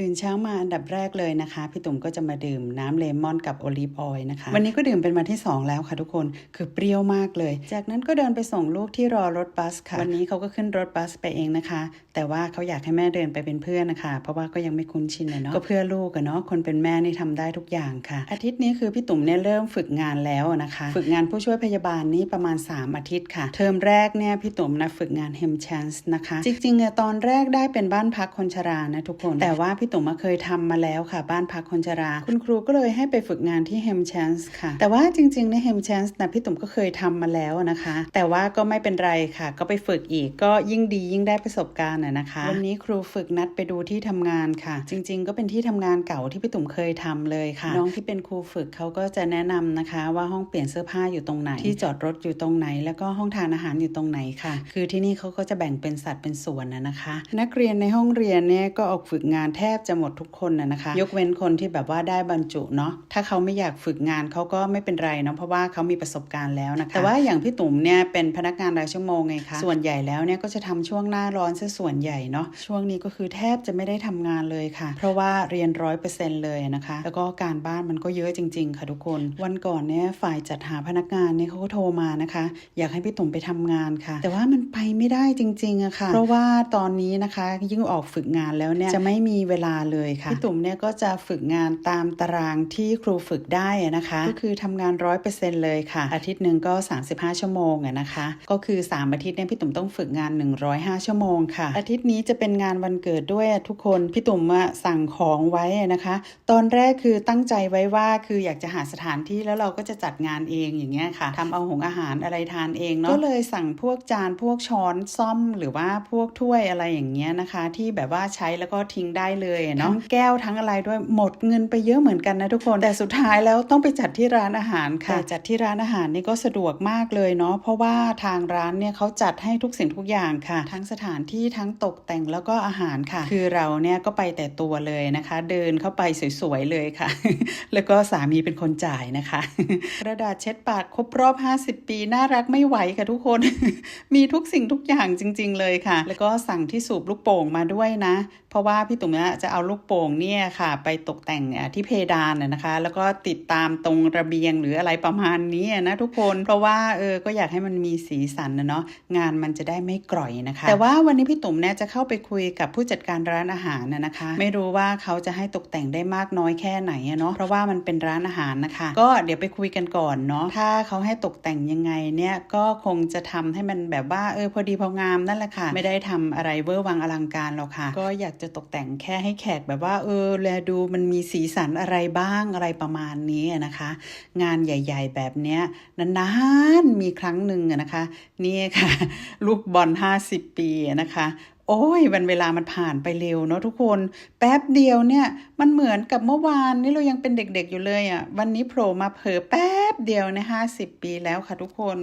ตื่นเช้ามาอันดับแรกเลยนะคะ พี่ตุ่มก็จะมาดื่มน้ำเลมอนกับโอลีฟออยล์นะคะ วันนี้ก็ดื่มเป็นวันที่ 2 แล้วค่ะทุกคนคือเปรี้ยวมากเลย จากนั้นก็เดินไปส่งลูกที่รอรถบัสค่ะ วันนี้เขาก็ขึ้นรถบัสไปเองนะคะ แต่ว่าเขาอยากให้แม่เดินไปเป็นเพื่อนนะคะ เพราะว่าก็ยังไม่คุ้นชินเลยเนาะก็เพื่อลูกอะเนาะคนเป็นแม่นี่ทำได้ทุกอย่างค่ะ อาทิตย์นี้คือพี่ตุ่มเนี่ยเริ่มฝึกงานแล้วนะคะ ฝึกงานผู้ช่วยพยาบาลนี่ประมาณ 3 อาทิตย์ค่ะ เทอมแรกเนี่ยพี่ตุ่มนะฝึกงานเฮมช n นส์นะคะ จริงๆเนี่ยตอนแรกได้เป็นบ้านพักคนชรานะทุกคนแต่ว่าพี่ตุ่มมาเคยทำมาแล้วค่ะ บ้านพักคนชรา คุณครูก็เลยให้ไปฝึกงานที่เฮมชนส์ค่ะ แต่ว่าจริงๆในเฮมชนส์นะพี่ตุ่มก็เคยทำมาแล้วนะคะ แต่ว่าก็ไม่เป็นไรค่ะ ก็ไปฝึกอีกก็ยิ่งดียิ่งได้ประสบการณ์นะคะวันนี้ครูฝึกนัดไปดูที่ทำงานค่ะ จริง ๆ ก็เป็นที่ทำงานเก่าที่พี่ตุ่มเคยทำเลยค่ะ น้องที่เป็นครูฝึกเขาก็จะแนะนำนะคะ ว่าห้องเปลี่ยนเสื้อผ้าอยู่ตรงไหน ที่จอดรถอยู่ตรงไหน แล้วก็ห้องทานอาหารอยู่ตรงไหนค่ะ คือที่นี่เขาก็จะแบ่งเป็นสัดเป็นส่วนนะนะคะ นักเรียนในห้องเรียนเนี่ยก็ออกฝึกงานแทบบจะหมดทุกคนนะนะคะ ยกเว้นคนที่แบบว่าได้บรรจุเนาะถ้าเขาไม่อยากฝึกงานเขาก็ไม่เป็นไรเนาะเพราะว่าเขามีประสบการณ์แล้วนะคะแต่ว่าอย่างพี่ตุ่มเนี่ยเป็นพนักงานรายชั่วโมงไงคะส่วนใหญ่แล้วเนี่ยก็จะทำช่วงหน้าร้อนซะส่วนใหญ่เนาะช่วงนี้ก็คือแทบจะไม่ได้ทำงานเลยค่ะ เพราะว่าเรียนร้อยเปอร์เซ็นต์เลยนะคะ แล้วก็การบ้านมันก็เยอะจริง ๆ ค่ะทุกคน วันก่อนเนี่ยฝ่ายจัดหาพนักงานเนี่ยเขาก็โทรมานะคะ อยากให้พี่ตุ่มไปทำงานค่ะ แต่ว่ามันไปไม่ได้จริงๆอะค่ะ เพราะว่าตอนนี้นะคะยิ่งออกฝึกงานแล้วเนี่ยจะไม่มีเวลาเลยค่ะพี่ตุ่มเนี่ยก็จะฝึกงานตามตารางที่ครูฝึกได้อะนะคะ ก็คือทำงานร้อยเปอร์เซ็นต์เลยค่ะ อาทิตย์หนึ่งก็ 35 ชั่วโมงอะนะคะ ก็คือ 3 อาทิตย์เนี่ยพี่ตุ่มต้องฝึกงาน 105 ชั่วโมงค่ะ อาทิตย์นี้จะเป็นงานวันเกิดด้วยอะทุกคนพี่ตุ่มอะสั่งของไว้อะนะคะ ตอนแรกคือตั้งใจไว้ว่าคืออยากจะหาสถานที่แล้วเราก็จะจัดงานเองอย่างเงี้ยค่ะทำเอาหงอาหารอะไรทานเองเนาะก็เลยสั่งพวกจานพวกช้อนซ่อมหรือว่าพวกถ้วยอะไรอย่างเงี้ยนะคะ ที่แบบว่าใช้แล้วก็ทิ้งได้เลยอะเนาะทั้งแก้วทั้งอะไรด้วยหมดเงินไปเยอะเหมือนกันนะทุกคนแต่สุดท้ายแล้วต้องไปจัดที่ร้านอาหารค่ะแต่จัดที่ร้านอาหารนี่ก็สะดวกมากเลยเนาะเพราะว่าทางร้านเนี่ยเขาจัดให้ทุกสิ่งทุกอย่างค่ะ ทั้งสถานที่ทั้งตกแต่งแล้วก็อาหารค่ะ คือเราเนี่ยก็ไปแต่ตัวเลยนะคะ เดินเข้าไปสวยๆเลยค่ะ แล้วก็สามีเป็นคนจ่ายนะคะกระดาษเช็ดปากครบรอบ 50 ปีน่ารักไม่ไหวค่ะทุกคน มีทุกสิ่งทุกอย่างจริง ๆ เลยค่ะ แล้วก็สั่งที่สูบลูกโป่งมาด้วยนะ เพราะว่าพี่ตุ๋มเนี่ยจะเอาลูกโป่งเนี่ยค่ะ ไปตกแต่งที่เพดานนะคะ แล้วก็ติดตามตรงระเบียงหรืออะไรประมาณนี้นะทุกคน เพราะว่าเออก็อยากให้มันมีสีสันนะเนาะงานมันจะได้ไม่กร่อยนะคะ แต่ว่าวันนี้พี่ตุ๋มเนี่ยจะเข้าไปคุยกับผู้จัดการร้านอาหารนะนะคะ ไม่รู้ว่าเขาจะให้ตกแต่งได้มากน้อยแค่ไหนเนาะเพราะว่ามันเป็นร้านอาหารนะคะ ก็เดี๋ยวไปคุยกันก่อนเนาะถ้าเขาให้ตกแต่งยังไงเนี่ยก็คงจะทำให้มันแบบว่าเออพอดีพองามนั่นแหละค่ะ ไม่ได้ทำอะไรเวอร์วังอลังการหรอกค่ะ ก็อยากจะตกแต่งแค่ให้แขกแบบว่า เออแลดูมันมีสีสันอะไรบ้างอะไรประมาณนี้นะคะ งานใหญ่ ๆ แบบเนี้ยนานๆมีครั้งหนึ่งนะคะนี่ค่ะ ลูกบอล 50 ปีนะคะโอ้ยวันเวลามันผ่านไปเร็วเนาะทุกคน แป๊บเดียวเนี่ย มันเหมือนกับเมื่อวานนี่เรายังเป็นเด็กๆอยู่เลยอะ่ะ วันนี้โผล่มาเผลอแป๊บเดียวใน50ปีแล้วค่ะทุกคน